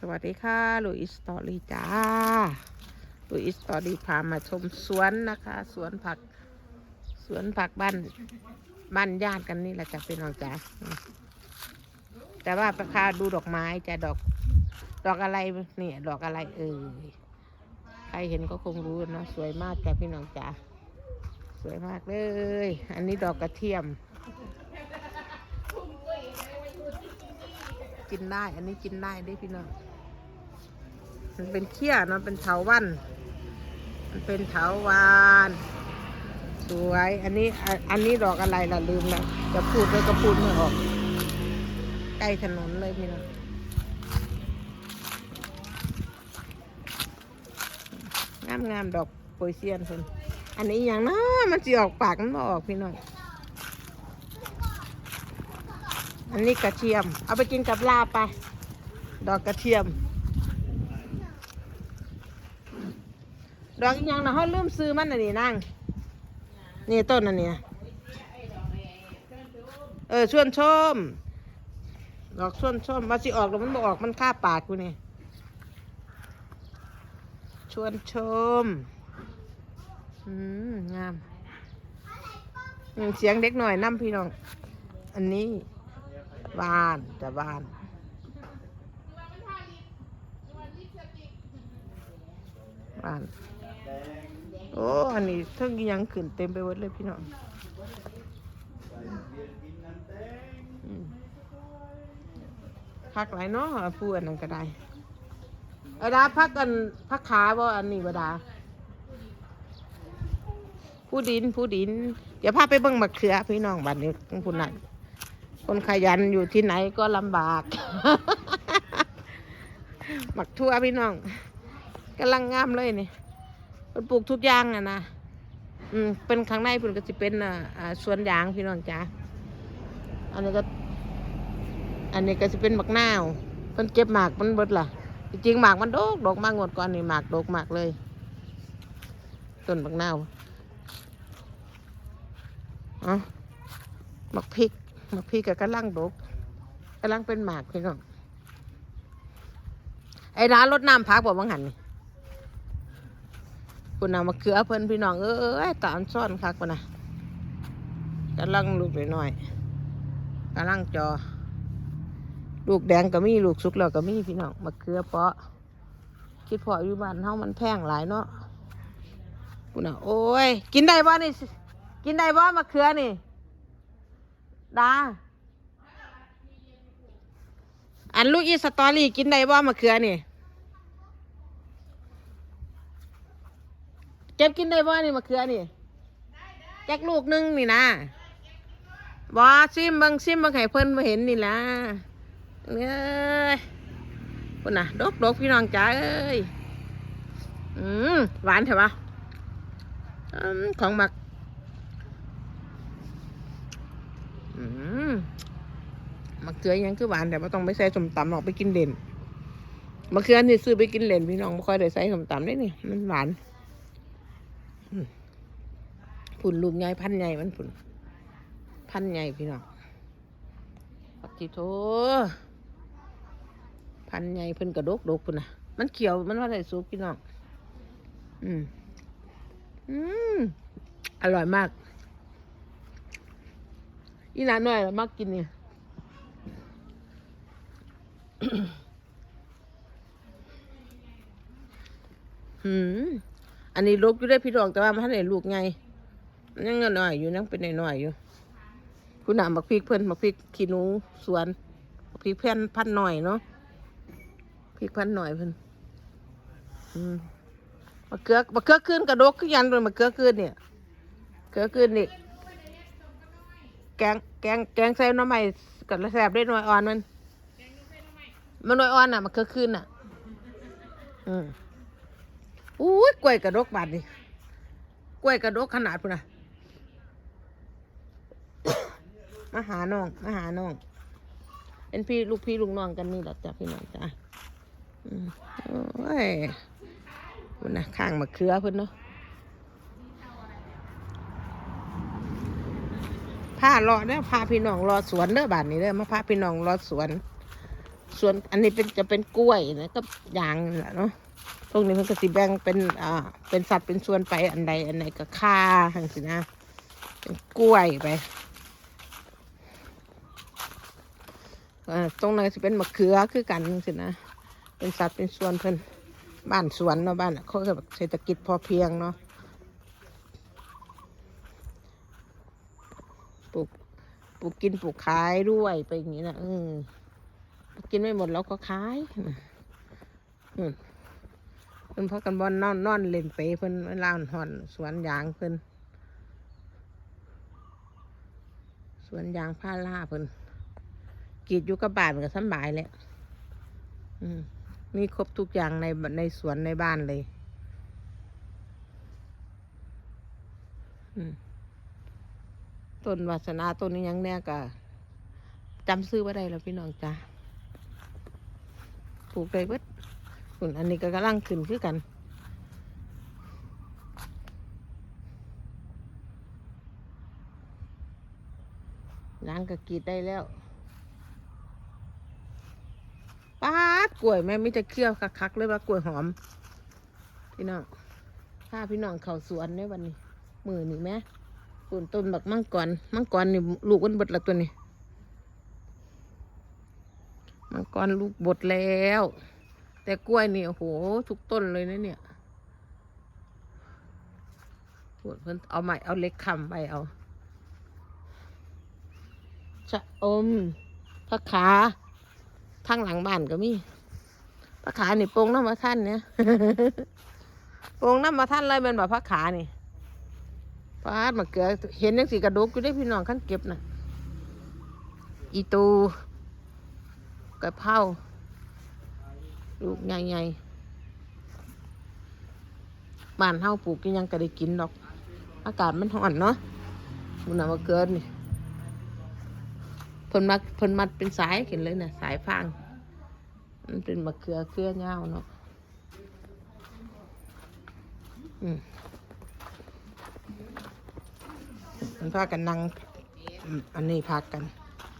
สวัสดีค่ะลุยสตอรี่จ้าลุยสตอรี่พามาชมสวนนะคะ สวนผัก สวนผักบ้านบ้านญาติกันนี่แหละจ้ะพี่น้องจ้าแต่ว่าราคาดูดอกไม้จะดอกดอกอะไรเนี่ยดอกอะไรเอ่ยใครเห็นก็คงรู้นะสวยมากจ้ะพี่น้องจ้าสวยมากเลย อันนี้ดอกกระเทียม กินได้ อันนี้กินได้เด้พี่น้องมันเป็นเขี้ยเนาะเป็นเถาวันมันเป็นเถาวันสวยอันนี้อันนี้ดอกอะไรล่ะลืมแล้วจะพูดไปก็พูดไม่ออกใกล้ถนนเลยพี่น้องงามงามๆดอกโปยเซียนคนอันนี้อย่างนะมันจะออกปากมันออกพี่น้อง อันนี้กระเทียม เอาไปกินกับลาบไป ดอกกระเทียม ดอกอีกอย่างนะเขาลืมซื้อมันอันนี้นั่ง นี่ต้นอันนี้เออชวนชม ดอกชวนชมมาสิออกแล้วมันบอออกมันค่าปากกูนี่ชวนชม อืมงาม เสียงเด็กหน่อยน้ำพี่น้อง อันนี้ บ้านจะบ้านบ้านโอ้อันนี้เทั้งยังขึ้นเต็มไปหมดเลยพี่น้องพักหลายเนาะพูดอันนั้นก็ได้อาดาพักกันพักขาบ่อันนี้บ่ดาผู้ดินผู้ดิน เดี๋ยวพาไปเบิ่งมะเขือพี่น้องบ้านนี้ของคุณน่ะ คนขยันอยู่ที่ไหนก็ลำบาก หมักทั่วพี่น้องกำลังงามเลยนี่มันปลูกทุกอย่างอะนะอืมเป็นข้างในเพิ่นก็สิเป็นอ่าสวนยางพี่น้องจ้าอันนี้ก็ อันนี้ก็สิเป็นหมักนาวเพิ่นเก็บหมากมันเบิดล่ะจริงหมากมันดกดกมากงวดก่อนนี่หมากดกมากเลยต้นหมักนาวอ๋อหมักพริก มักพี่กับกระลังดกกระลังเป็นหมากพี่น้องไอ้ร้านรถน้ำพักบอกว่างหันนี่คุณเอามาเขือเพิ่นพี่น้องเอ้ยตามซ่อนคักปะนะกระลังลูกหน่อยๆกระลังจอ ลูกแดงก็มีลูกสุกแล้วก็มีพี่น้องมาเขือเพาะ คิดพออยู่บ้านเฮามันแพงหลายเนาะคุณน่ะโอ้ย กินได้บ่นี่ กินได้บ่มะเขือนี่ ดา อันลูกอีสตอรี่กินได้บ่มะเขือนี่ เก็บกินได้บ่นี่มะเขือนี่แจกลูกหนึงนี่นะบ่ซิมบิ่งซิมบิ่งให้เพิ่นมาเห็นนี่ล่ะเอ้ยพุ่นน่ะดกดกพี่น้องจ๋าเอ้ย อืมหวานใช่ปะอืมของหมัก อื มะเขือยังคือหวานแต่ว่าต้องไปใส่สมตำหรอกไปกินเด่นมะเขือนี่ซื้อไปกินเล่นพี่น้องไม่ค่อยได้ใส่สมตำได้นี่มันหวานผุนลูกใหญ่พันใหญ่มันผุนพันใหญ่พี่น้องปักจิโทพันใหญ่เพิ่นกระดกดกพุ่นนะมันเขียวมันว่าได้สุกพี่น้องอืมอืมอร่อยมาก อีหนาหน่อยมักกินเนี่ยหืมอันนี้ลูกอยู่ได้พี่รองแต่ว่ามันให้ลูกไงมันยังน้อยอยู่ยังเป็นหน้อยอยู่คุณหนามักพริกเพิ่อนมักพริกขี้หนูสวนมักพริกเพื่อนพันหน่อยเนาะพริกพันหน่อยเพิ่นอืมมะเขือมะเขือขึ้นกระดกขึ้นยันเลยมะเขือขึ้นเนี่ยเขือขึ้นนี่ แกงแกงแกงใส่หน้ำใหม่กับแสบได้หน่อยอ่อนมันมันหน่อยอ่อนอะ มันคือคืนอะ อืมอุ้ยกล้วยกระดกบาดดิกล้วยกระดกขนาดพุ่นน่ะมาหาน้องมาหาน้อง เป็นพี่ลูกพี่ลูกน้องกันนี่แหละจ้ะพี่น้องจ้ะอืมโอ้ยพุ่นนะข้างมะเขือเพิ่นเนาะ พาเลาะเด้อพาพี่น้องรอสวนเด้อบ้านนี้เด้อมาพาพี่น้องรอสวน สวนอันนี้เป็นจะเป็นกล้วยนะก็ยางแหละเนาะพวกนี้มันก็สิแบ่งเป็นอ่าเป็นสัตว์เป็นส่วนไปอันใดอันใดก็ค่าทังสินะเป็นกล้วยไปอ่าตรงนั้นจะเป็นมะเขือคือกันจังสินะเป็นสัตว์เป็นส่วนเพิ่นบ้านสวนเนาะบ้านเขาแบบเศรษฐกิจพอเพียงเนาะ ลูกปลูกกินปลูกขายด้วยไปอย่างนี้นะเออปลูกกินไม่หมดเราก็ขายอืมเพิ่นพักกันบอลนอนนอนเล่นไปเพิ่นเวลาหอนสวนยางเพิ่นสวนยางผ้าล่าเพิ่นกีดอยู่กับบ้านก็สบายแหล้วอืมมีครบทุกอย่างในในสวนในบ้านเลย อืม ต้นวาสนาต้นนี้ยังเนี่ยก็จำซื้อว่าได้แล้วพี่น้องจ้าปลูกได้เบิดส่นอันนี้ก็กำลังขึ้นคือกันล้างก็กีดได้แล้วป้าดกล้วยแม่มิจะเคี่ยวคักๆเลยว่ากล้วยหอม พี่น้องถ้าพี่น้องเขาสวนในวันนี้ มือนี่แม่ ต้นต้นบักมังกรมังกรนี่ลูกมันบดละตัวนี้มังกรลูกบดแล้ว แต่กล้วยนี่โอ้โหทุกต้นเลยนะเนี่ยปวดเพิ่นเอาใหม่เอาเล็กคำไปเอาชะอมผักขาทางหลังบ้านก็มีผักขานี่โปรงน้ำมาท่านเนี่ยโปรงน้ำมาท่านเลยเป็นแบบผักขานี่ ปาดมาเกลือ เห็นยังสีกระดกอยู่ได้พี่น้องขั้นเก็บน่ะ อีตูกระเพราลูกใหญ่ๆบ้านเฮาปลูกกินยังก็ได้กินดอก อากาศมันร้อนเนาะมันน่ะมาเกลือนี่เพิ่นมัดเพิ่นมัดเป็นสายเห็นเลยน่ะ สายฟาง มันเป็นมะเขือเครือเงาเนาะอืม มันพากันนั่งอันนี้พากัน